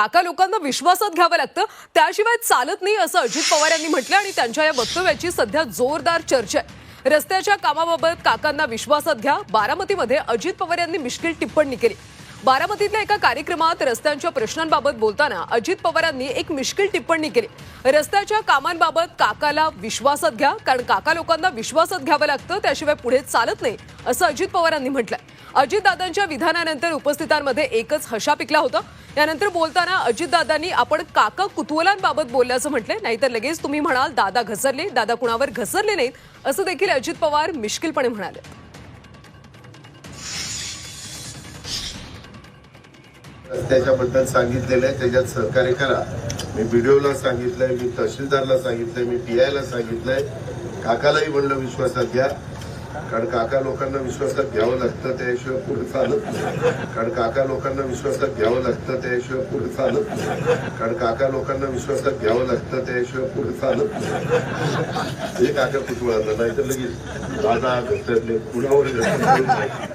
काका लोकांना विश्वासात घ्यावं लागतं. त्याशिवाय चालत नाही असं अजित पवार यांनी म्हटलं आणि त्यांच्या या वक्तव्याची सध्या जोरदार चर्चा आहे. रस्त्याच्या कामाबाबत काकांना विश्वासात घ्या. बारामतीमध्ये अजित पवार यांनी मिश्किल टिप्पणी केली. बारामतीतल्या एका कार्यक्रमात रस्त्यांच्या प्रश्नांबाबत बोलताना अजित पवारांनी एक मिश्किल टिप्पणी केली. रस्त्याच्या कामांबाबत काकाला विश्वासात घ्या कारण काका लोकांना विश्वासात घ्यावं लागतं. त्याशिवाय पुढे चालत नाही असं अजित पवारांनी म्हटलंय. अजितदादांच्या विधानानंतर उपस्थितांमध्ये एकच हशा पिकला होता. यानंतर बोलताना अजितदादांनी आपण काका कुतूहलांबाबत बोलल्याचं म्हटलंय. नाहीतर लगेच तुम्ही म्हणाल दादा घसरले दादा कुणावर घसरले नाहीत. असं देखील अजित पवार मिश्किलपणे म्हणाले. त्याच्याबद्दल सांगितलेलं आहे. त्याच्यात सहकार्य करा. मी बीडीओला सांगितलंय मी तहसीलदारला सांगितलंय मी पी आयला सांगितलंय. काकालाही म्हणलं विश्वासात घ्या. कारण काका लोकांना विश्वासात घ्यावं लागतं त्याशिवाय पुढे चालत नाही. कारण काका लोकांना विश्वासात घ्यावं लागतं त्याशिवाय पुढे चालत नाही. कारण काका लोकांना विश्वासात घ्यावं लागतं त्याशिवाय पुढे चालत नाही. हे काका कुतुळाला नाही तर लगेच दादा घसरले कुणावर घसरले.